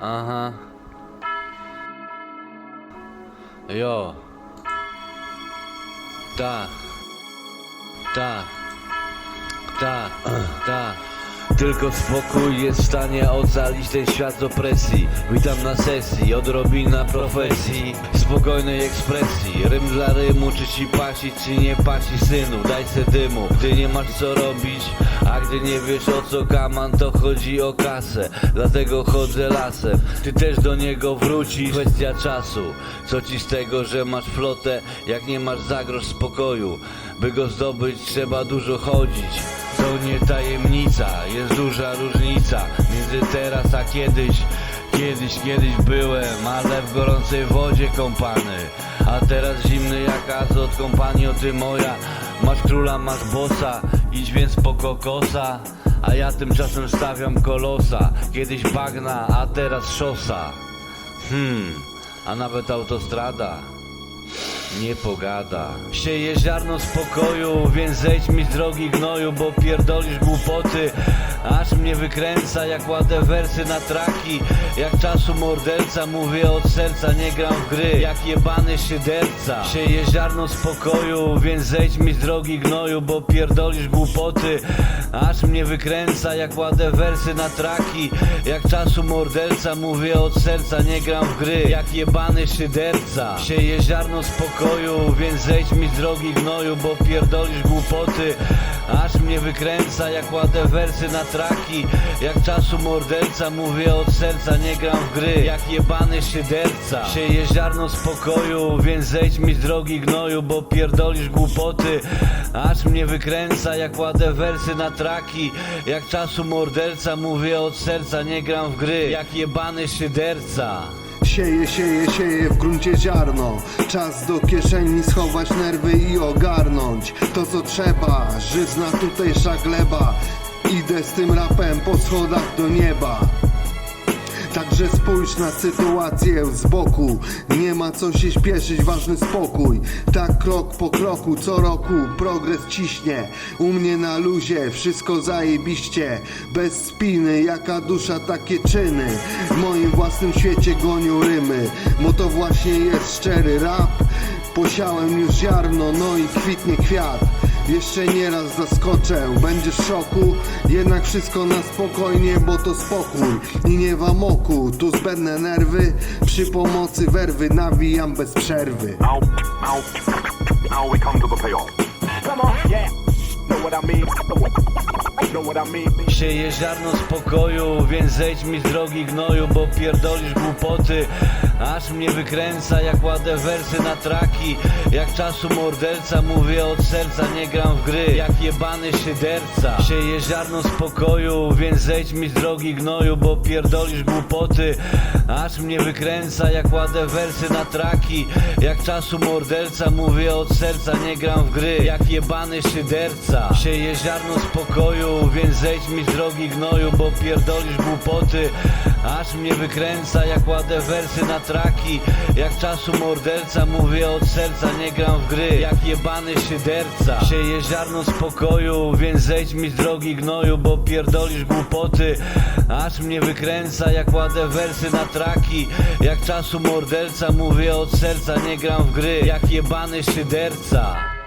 Aha. Jo. Tak. Tak. Tak. Tak. Tylko spokój jest w stanie ocalić ten świat z opresji. Witam na sesji, odrobina profesji. Spokojnej ekspresji. Rym dla rymu, czy ci pasi, czy nie pasi synu. Daj se dymu, gdy nie masz co robić. A gdy nie wiesz o co kaman, to chodzi o kasę. Dlatego chodzę lasem. Ty też do niego wrócisz. Kwestia czasu. Co ci z tego, że masz flotę Jak nie masz za grosz spokoju? By go zdobyć trzeba dużo chodzić to nie tajemnica, jest duża różnica między teraz a kiedyś. Kiedyś, kiedyś byłem, ale w gorącej wodzie kąpany. A teraz zimny jak azot, kompanio ty moja. Masz króla, masz bossa, idź więc po kokosa. A ja tymczasem stawiam kolosa. Kiedyś bagna, a teraz szosa. Hmm, a nawet autostrada nie pogada. Sieje ziarno spokoju, więc zejdź mi z drogi gnoju, bo pierdolisz głupoty. Aż mnie wykręca, jak ładę wersy na traki. Jak czasu morderca, mówię od serca, nie gram w gry. Jak jebany szyderca. Sieje ziarno spokoju, więc zejdź mi z drogi gnoju, bo pierdolisz głupoty. Aż mnie wykręca, jak ładę wersy na traki. Jak czasu morderca, mówię od serca, nie gram w gry. Jak jebany szyderca. Sieje ziarno spokoju, więc zejdź mi z drogi gnoju, bo pierdolisz głupoty. Aż mnie wykręca, jak ładę wersy na traki. Jak czasu morderca, mówię od serca, nie gram w gry. Jak jebany szyderca. Sieje ziarno spokoju, więc zejdź mi z drogi gnoju, bo pierdolisz głupoty. Aż mnie wykręca, jak ładę wersy na traki. Jak czasu morderca, mówię od serca, nie gram w gry. Jak jebany szyderca. Sieje, sieje, sieje w gruncie ziarno Czas do kieszeni schować nerwy i ogarnąć To co trzeba, żyzna tutejsza gleba Idę z tym rapem po schodach do nieba. Także spójrz na sytuację z boku. Nie ma co się śpieszyć, ważny spokój. Tak krok po kroku, co roku progres ciśnie. U mnie na luzie, wszystko zajebiście. Bez spiny, jaka dusza, takie czyny. W moim własnym świecie gonią rymy. Bo to właśnie jest szczery rap. Posiałem już ziarno, no i kwitnie kwiat jeszcze nieraz zaskoczę, będziesz w szoku Jednak wszystko na spokojnie, bo to spokój I nie w amoku, tu zbędne nerwy Przy pomocy werwy nawijam bez przerwy Now, now, now we come to the payoff. Come on, yeah. Know what I mean? Sieje ziarno spokoju, więc zejdź mi z drogi gnoju, bo pierdolisz głupoty. Aż mnie wykręca, jak ładę wersy na traki. Jak czasu morderca, mówię od serca, nie gram w gry. Jak jebany szyderca. Sieje ziarno spokoju, więc zejdź mi z drogi gnoju, bo pierdolisz głupoty. Aż mnie wykręca, jak ładę wersy na traki. Jak czasu morderca, mówię od serca, nie gram w gry. Jak jebany szyderca. Sieje ziarno spokoju, więc zejdź mi z drogi gnoju, bo pierdolisz głupoty. Aż mnie wykręca, jak ładę wersy na traki. Jak czasu morderca, mówię od serca, nie gram w gry. Jak jebany szyderca. Sieje ziarno spokoju, więc zejdź mi z drogi gnoju, bo pierdolisz głupoty. Aż mnie wykręca, jak ładę wersy na traki. Jak czasu morderca, mówię od serca, nie gram w gry. Jak jebany szyderca.